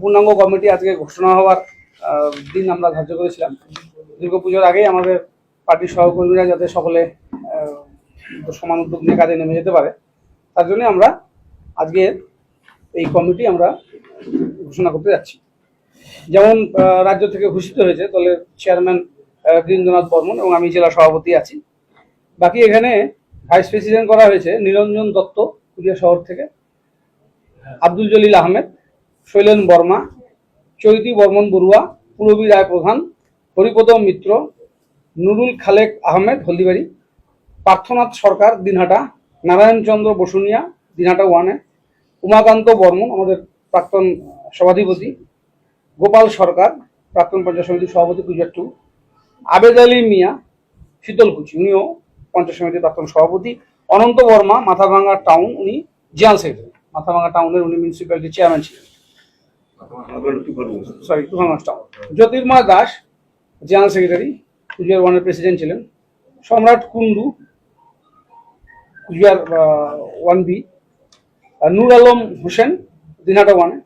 পূর্ণাঙ্গ কমিটি আজকে ঘোষণা হওয়ার দিন আমরা ধার্য করেছিলাম। দুর্গা পুজোর আগেই আমাদের পার্টির সহকর্মীরা যাতে সকলে সমান উদ্যোগ নিয়ে কাজে নেমে যেতে পারে তার জন্য আমরা আজকে এই কমিটি আমরা ঘোষণা করতে যাচ্ছি। যেমন রাজ্য থেকে ঘোষিত হয়েছে দলের চেয়ারম্যান আহ, বর্মন এবং আমি জেলা সভাপতি আছি। বাকি এখানে ভাইস প্রেসিডেন্ট করা হয়েছে নিরঞ্জন দত্ত কুড়িয়া শহর থেকে আব্দুল জলিল আহমেদ শৈলেন বর্মা, চৈতি বর্মন বড়ুয়া পুরবী রায় প্রধান হরিপদ মিত্র, নুরুল খালেক আহমেদ হলদিবাড়ি, পার্থনাথ সরকার দিনহাটা নারায়ণচন্দ্র বসুনিয়া দিনহাটা ওয়ানে, উমাকান্ত বর্মন আমাদের প্রাক্তন সভাধিপতি, গোপাল সরকার প্রাক্তন পঞ্চায়েত সমিতির সভাপতি কুচবিহার টু, আবেদ আলী মিয়া শীতলকুচি উনিও পঞ্চায়েত সমিতির প্রাক্তন সভাপতি, অনন্ত বর্মা, মাথাভাঙ্গা টাউন, উনি জেনারেল সেক্রেটারি মাথাভাঙ্গা টাউনের উনি মিউনিসিপ্যালিটি চেয়ারম্যান ছিলেন। Sorry town Jyotirmoy Das, general secretary, Cooch Behar ওয়ানের প্রেসিডেন্ট ছিলেন। Samrat Kundu Cooch Behar one B. নূর আলম হোসেন, দিনহাটা ওয়ানে,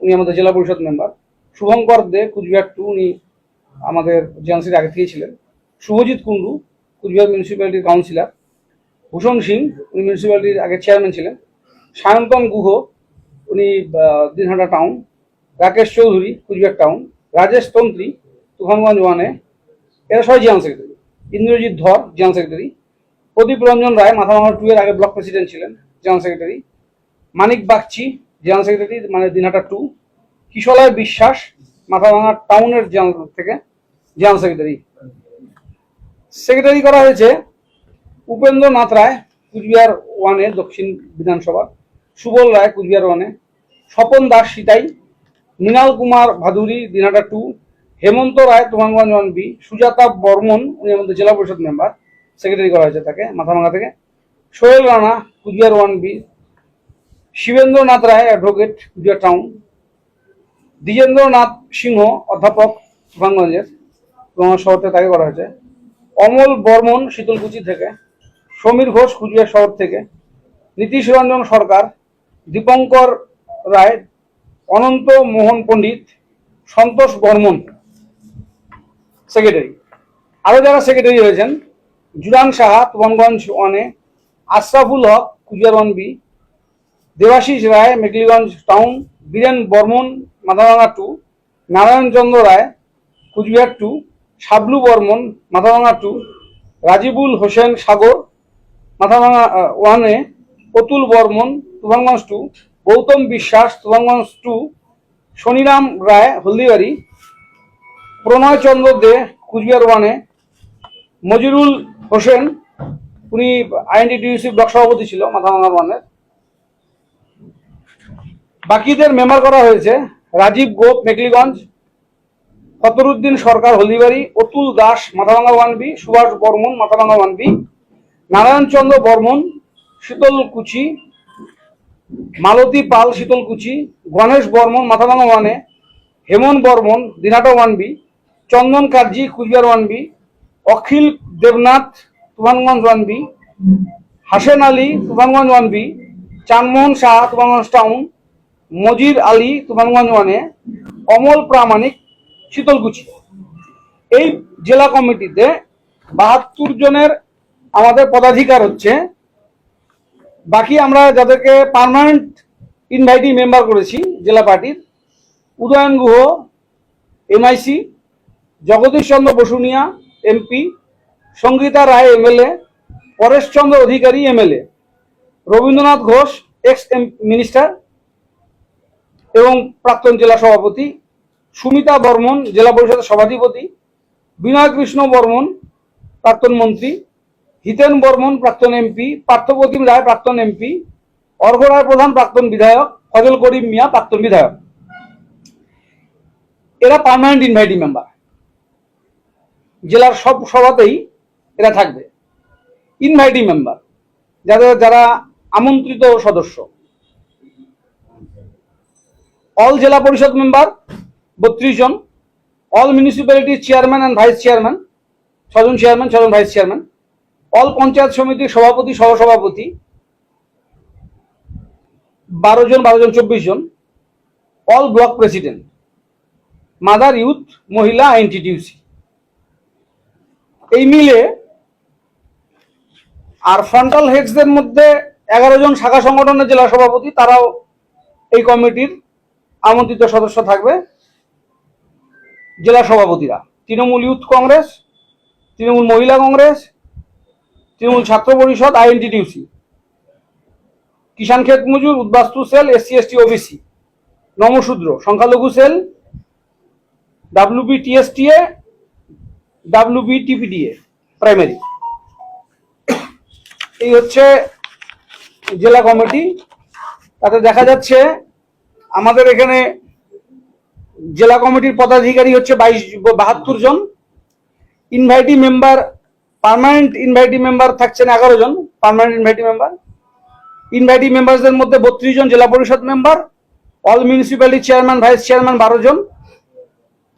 উনি আমাদের জেলা পরিষদ মেম্বার। শুভঙ্কর দে, কুচবিহার টু, উনি আমাদের জেএনসির আগে থেকেই ছিলেন। শুভজিৎ কুন্ডু কুচবিহার মিউনিসিপ্যালিটির কাউন্সিলর ভূষণ সিং, উনি মিউনিসিপ্যালিটির আগে চেয়ারম্যান ছিলেন। সায়ন্তন গুহ, উনি দিনহাটা টাউন রাকেশ চৌধুরী, কুচবিহার টাউন। রাজেশ তন্ত্রী, তুফানগঞ্জ ওয়ানে। এরা সবাই general secretary. Indrajit Dhar general secretary. Pradip Ranjan Roy Mathabhanga two এর আগে ব্লক প্রেসিডেন্ট ছিলেন general secretary. Manik Bagchi general secretary মানে দিনহাটা টু। কিশলয় বিশ্বাস মাথাভাঙা টাউনের জেনারেল থেকে জেনারেল সেক্রেটারি। সেক্রেটারি করা হয়েছে উপেন্দ্রনাথ রায়, কুচবিহার ওয়ানে, দক্ষিণ বিধানসভা। সুবল রায়, কুচবিহার ওয়ানে। Swapan Das, Sitai Mrinal Kumar Bhaduri, Dinhata two Hemanta Roy, Tufanganj one B Sujata Barman, উনি আমাদের জেলা পরিষদ মেম্বার সেক্রেটারি করা হয়েছে তাকে মাথাভাঙা থেকে। Sohel Rana, Cooch Behar one B Shibendranath Roy advocate Cooch Behar town Dwijendranath Singha, অধ্যাপক, তুফানগঞ্জের তুফানগঞ্জ শহর থেকে তাকে করা হয়েছে। অমল বর্মন, শীতলকুচি থেকে, সমীর ঘোষ, কুচবিহার শহর থেকে, নীতিশ রঞ্জন সরকার, দীপঙ্কর রায় অনন্ত মোহন পণ্ডিত, সন্তোষ বর্মন সেক্রেটারি আরও যারা সেক্রেটারি হয়েছেন জুরান সাহা, তুফানগঞ্জ ওয়ানে Ashraful Haque Cooch Behar one B Debashis Roy, Mekliganj town Biren Barman Mathabhanga two Narayanchandra Roy, Cooch Behar two Shablu Barman Mathabhanga two Rajibul Hossain Sagar Mathabhanga ওয়ানে অতুল বর্মন, তুফানগঞ্জ টু গৌতম বিশ্বাস তুফানগঞ্জ টু শনিরাম রায়, হলদিবাড়ি প্রণয় চন্দ্র দে, কুচবিহার ওয়ানে, মজিরুল হোসেন, উনি আইএনডিটিউসি block সভাপতি ছিল মাথাভাঙা ওয়ানের বাকিদের member করা হয়েছে Rajib Gope, Mekliganj, Fatruddin Sarkar, Haldibari, Atul Das Mathabhanga one B Subhash Barman Mathabhanga one B Narayanchandra Barman Sitalkuchi Malati, Pal, Sitalkuchi, Ganesh Barman Mathabhanga ওয়ানে Heman Barman Dinhata one B Chandan Karji, Cooch Behar one B Akhil Debnath, Tufanganj one B Hasen Ali, Tufanganj one B Chanmohan Shah, Tufanganj town Mojir Ali, Tufanganj ওয়ানে অমল প্রামাণিক, শীতলকুচি। এই জেলা কমিটিতে বাহাত্তর জনের আমাদের পদাধিকার হচ্ছে। বাকি আমরা যাদেরকে পার্মানেন্ট ইনভাইটি মেম্বার করেছি, জেলা পার্টির, Udayan Guha MIC Jagadish Chandra Basunia MP Sangita Roy MLA Pareshchandra Adhikari MLA Rabindranath Ghosh ex M minister এবং প্রাক্তন জেলা সভাপতি, সুমিতা বর্মন, জেলা পরিষদের সভাধিপতি, বিনয় কৃষ্ণ বর্মন, প্রাক্তন মন্ত্রী হিতেন বর্মন প্রাক্তন এমপি, পার্থপ্রতিম রায় প্রাক্তন এমপি, অর্ঘ রায় প্রধান প্রাক্তন বিধায়ক, ফজল করিম মিয়া প্রাক্তন বিধায়ক। এরা পার্মানেন্ট ইনভাইটি মেম্বার জেলার সব সভাতেই এরা থাকবে। ইনভাইটি মেম্বার যাদের যারা আমন্ত্রিত সদস্য। অল জেলা পরিষদ মেম্বার বত্রিশ জন। All municipality chairman and vice chairman ছজন চেয়ারম্যান ছজন ভাইস চেয়ারম্যান অল পঞ্চায়েত সমিতির সভাপতি, সহসভাপতি। বারো জন বারো জন, চব্বিশ জন। All block president. Mother youth, মহিলা আইএনটিটিউসি এই মিলে আর ফ্রন্টাল হেডসদের মধ্যে এগারো জন শাখা সংগঠনের জেলা সভাপতি, তারাও এই কমিটির আমন্ত্রিত সদস্য থাকবে। জেলা সভাপতিরা। তৃণমূল ইউথ কংগ্রেস, তৃণমূল মহিলা কংগ্রেস তৃণমূল ছাত্র পরিষদ আইএনটিটিউসি কিষাণ ক্ষেত মজুর, উদ্বাস্তু cell SC ST OBC Namasudra, সংখ্যালঘু cell WB TSTA WB TPDA primary এই হচ্ছে জেলা কমিটি। তাতে দেখা যাচ্ছে আমাদের এখানে জেলা কমিটির পদাধিকারী হচ্ছে বাইশ, বাহাত্তর জন। Invitee member permanent invitee member থাকছেন এগারো জন পার্মানেন্ট ইনভাইটি মেম্বার ইনভাইটি মেম্বারদের মধ্যে বত্রিশ জন জেলা পরিষদ member all municipality chairman vice chairman বারো জন,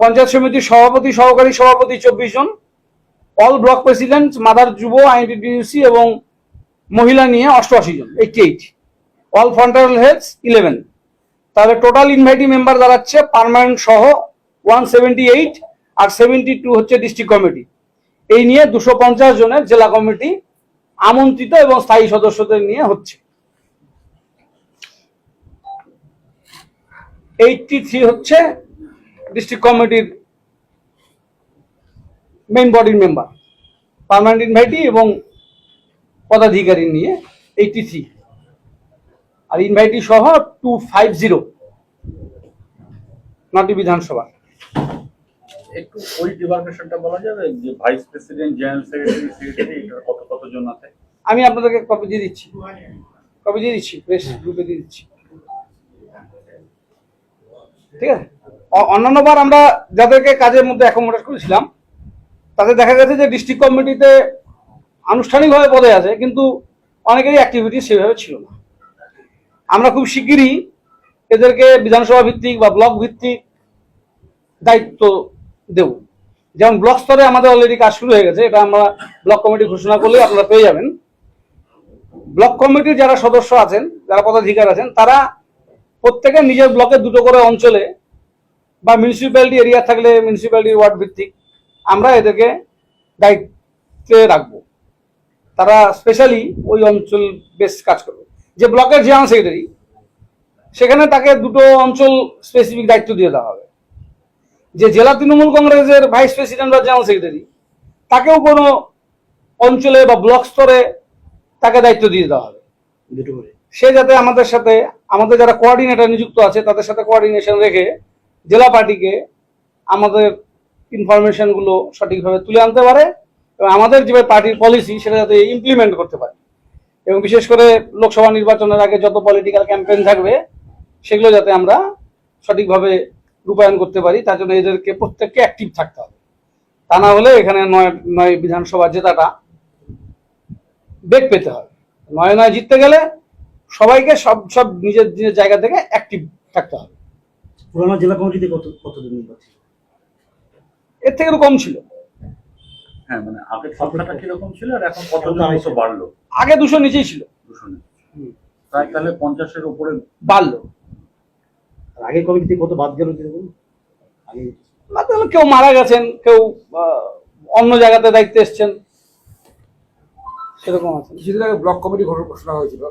পঞ্চায়েত সমিতির সভাপতি, সহকারী সভাপতি চব্বিশ জন অল ব্লক প্রেসিডেন্ট মাদার যুব আইনটিডিউসি এবং মহিলা নিয়ে অষ্টআশি জন eighty eight all frontal heads eleven তাহলে টোটাল ইনভাইটি মেম্বার দাঁড়াচ্ছে পারমানেন্ট সহ ওয়ান সেভেন্টি এইট আর সেভেন্টি টু হচ্ছে ডিস্ট্রিক্ট কমিটি এই নিয়ে দুশো পঞ্চাশ জনের জেলা কমিটি আমন্ত্রিত এবং স্থায়ী সদস্যদের নিয়ে হচ্ছে। এইটটি থ্রি হচ্ছে ডিস্ট্রিক্ট কমিটির মেইন বডির মেম্বার, পার্মানেন্ট ইনভাইটি এবং পদাধিকারী নিয়ে এইটটি থ্রি। আর ইনভাইটি সহ টু ফাইভ জিরো, নটি বিধানসভা একটু ওই ডিমার্কেশনটা বলা যাবে যে vice president, general secretary secretary, এটার কত কতজন আছে? আমি আপনাদেরকে কপি দিয়ে দিচ্ছি। কপি দিয়ে দিচ্ছি, প্রেস গ্রুপে দিয়ে দিচ্ছি। ঠিক আছে? অন্যান্যবার আমরা যাদেরকে কাজের মধ্যে অ্যাকোমোডেট করেছিলাম, তাতে দেখা গেছে যে ডিস্ট্রিক্ট কমিটিতে আনুষ্ঠানিকভাবে পদে আছে, কিন্তু অনেকেরই অ্যাক্টিভিটি সেভাবে ছিল না। আমরা খুব শিগগিরই এদেরকে বিধানসভা ভিত্তিক বা ব্লক ভিত্তিক দায়িত্ব দেব। যেমন ব্লক স্তরে আমাদের অলরেডি কাজ শুরু হয়ে গেছে, এটা আমরা ব্লক কমিটি ঘোষণা করলে আপনারা পেয়ে যাবেন। ব্লক কমিটির যারা সদস্য আছেন, যারা পদাধিকার আছেন, তারা প্রত্যেকে নিজের ব্লকে দুটো করে অঞ্চলে বা মিউনিসিপ্যালিটি এরিয়া থাকলে মিউনিসিপ্যালিটি ওয়ার্ড ভিত্তিক আমরা এদেরকে দায়িত্বে রাখব। তারা স্পেশালি ওই অঞ্চল বেশ কাজ করবে। যে ব্লকের জেনারেল সেক্রেটারি সেখানে তাকে দুটো অঞ্চল স্পেসিফিক দায়িত্ব দিয়ে দেওয়া হবে। যে জেলা তৃণমূল কংগ্রেসের ভাইস প্রেসিডেন্ট বা জেনারেল সেক্রেটারি তাকেও কোনো অঞ্চলে বা ব্লক স্তরে তাকে দায়িত্ব দিয়ে দেওয়া হবে। দুটো করে। সে যাতে আমাদের সাথে আমাদের যারা কোঅর্ডিনেটর নিযুক্ত আছে তাদের সাথে কোয়ার্ডিনেশন রেখে জেলা পার্টিকে আমাদের ইনফরমেশনগুলো সঠিকভাবে তুলে আনতে পারে এবং আমাদের যে পার্টির পলিসি সেটা যাতে ইমপ্লিমেন্ট করতে পারে। এবং বিশেষ করে লোকসভা নির্বাচনের আগে যত পলিটিক্যাল ক্যাম্পেইন থাকবে সেগুলো যাতে আমরা সঠিকভাবে রূপায়ণ করতে পারি তার জন্য এদেরকে প্রত্যেককে অ্যাক্টিভ থাকতে হবে। তা না হলে এখানে নয় নয় বিধানসভা জেতাটা বেগ পেতে হবে। নয় নয় জিততে গেলে সবাইকে সব সব নিজের নিজের জায়গা থেকে অ্যাক্টিভ থাকতে হবে। পুরানো জেলা কমিটিতে কত কতজন মেম্বার ছিল এর থেকে কম ছিল। হ্যাঁ মানে আগের সংখ্যাটা কীরকম ছিল আর এখন কতজন বাড়লো? আগে দুশো নিচেই ছিল। দুশো প্রায় তাহলে পঞ্চাশের উপরে বাড়লো। আর আগের কমিটিতে কত বাদ গেল আগে কেউ মারা গেছেন কেউ অন্য জায়গাতে দায়িত্বে এসছেন সেরকম আছে। কিছুদিন আগে ব্লক কমিটি ঘোষণা ঘোষণা হয়েছিল।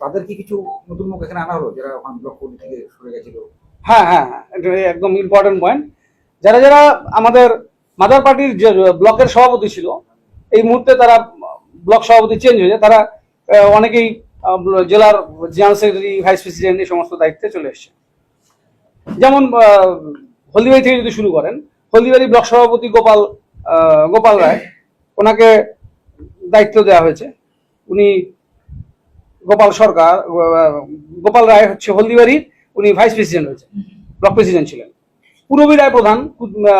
তাদের কি কিছু নতুন মুখ এখানে আনা হলো যারা ওখানে ব্লক কমিটি থেকে সরে গেছিল? হ্যাঁ হ্যাঁ হ্যাঁ একদম ইম্পর্টেন্ট পয়েন্ট যারা যারা আমাদের মাদার পার্টির যে ব্লকের সভাপতি ছিল এই মুহূর্তে তারা ব্লক সভাপতি চেঞ্জ হয়েছে তারা অনেকেই জেলার জেনারেল সেক্রেটারি ভাইস প্রেসিডেন্ট এই সমস্ত দায়িত্বে চলে এসছে। যেমন হলদিবাড়ি থেকে যদি শুরু করেন, হলদিবাড়ি ব্লক সভাপতি গোপাল গোপাল রায়, ওনাকে দায়িত্ব দেওয়া হয়েছে। উনি গোপাল সরকার গোপাল রায় হচ্ছে হলদিবাড়ির, উনি ভাইস প্রেসিডেন্ট হয়েছে, ব্লক প্রেসিডেন্ট ছিলেন। পূরবী রায় প্রধান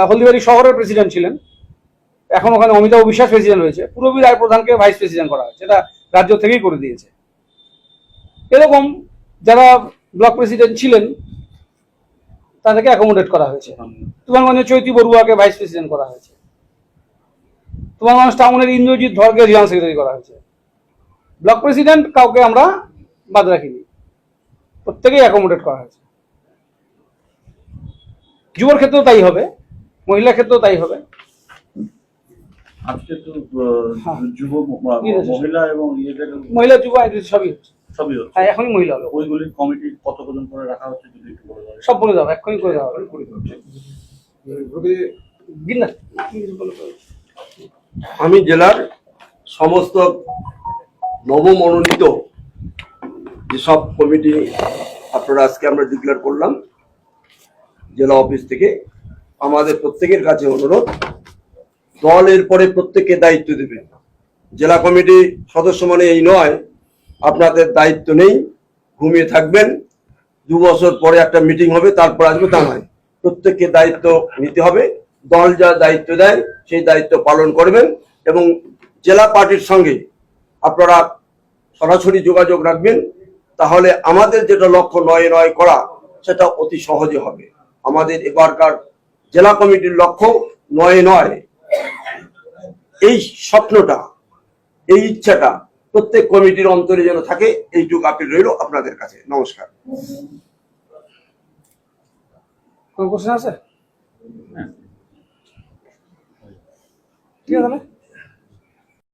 হলদিবাড়ি শহরের প্রেসিডেন্ট ছিলেন। এখন ওখানে অমিতাভ বিশ্বাস প্রেসিডেন্ট হয়েছে। পূরবী রায় প্রধানকে ভাইস প্রেসিডেন্ট করা হয়েছে এটা রাজ্য থেকেই করে দিয়েছে। এরকম যারা ব্লক প্রেসিডেন্ট ছিলেন তাদেরকে অ্যাকোমোডেট করা হয়েছে। তুফানগঞ্জের চৈতি বড়ুয়াকে ভাইস প্রেসিডেন্ট করা হয়েছে। তুফানগঞ্জ টাউনের ইন্দ্রজিৎ ধরকে জেনারেল সেক্রেটারি করা হয়েছে। ব্লক প্রেসিডেন্ট কাউকে আমরা বাদ রাখিনি। প্রত্যেকেই অ্যাকোমোডেট করা হয়েছে। যুবর ক্ষেত্রেও তাই হবে মহিলা ক্ষেত্রেও তাই হবে। আজকে তো হ্যাঁ। যুব? মহিলা এবং মহিলা যুব সবই হচ্ছে। সবই হচ্ছে। হ্যাঁ এখনই মহিলা হবে। ওইগুলির কমিটি কত কজন করে রাখা হচ্ছে যদি একটু বলে দেন। সব বলে দাও এক্ষুনি করে দেওয়া হবে আমি জেলার সমস্ত নবমনোনীত যেসব কমিটি আপনারা আজকে আমরা ডিক্লেয়ার করলাম জেলা অফিস থেকে আমাদের প্রত্যেকের কাছে অনুরোধ দলের পরে প্রত্যেককে দায়িত্ব দেবেন জেলা কমিটি সদস্য মানে এই নয় আপনাদের দায়িত্ব নেই, ঘুমিয়ে থাকবেন। দু বছর পরে একটা মিটিং হবে, তারপর আসবে তা নয় প্রত্যেককে দায়িত্ব নিতে হবে, দল যা দায়িত্ব দেয়, সেই দায়িত্ব পালন করবেন এবং জেলা পার্টির সঙ্গে আপনারা সরাসরি যোগাযোগ রাখবেন। তাহলে আমাদের যেটা লক্ষ্য নয় নয় করা, সেটা অতি সহজে হবে। আমাদের এবারকার জেলা কমিটির লক্ষ্য নয় নয়। এই স্বপ্নটা, এই ইচ্ছাটা প্রত্যেক কমিটির অন্তরে যেন থাকে, এইটুকু আপিল রইল আপনাদের কাছে। নমস্কার। কোন কোশ্চেন আছে? ঠিক আছে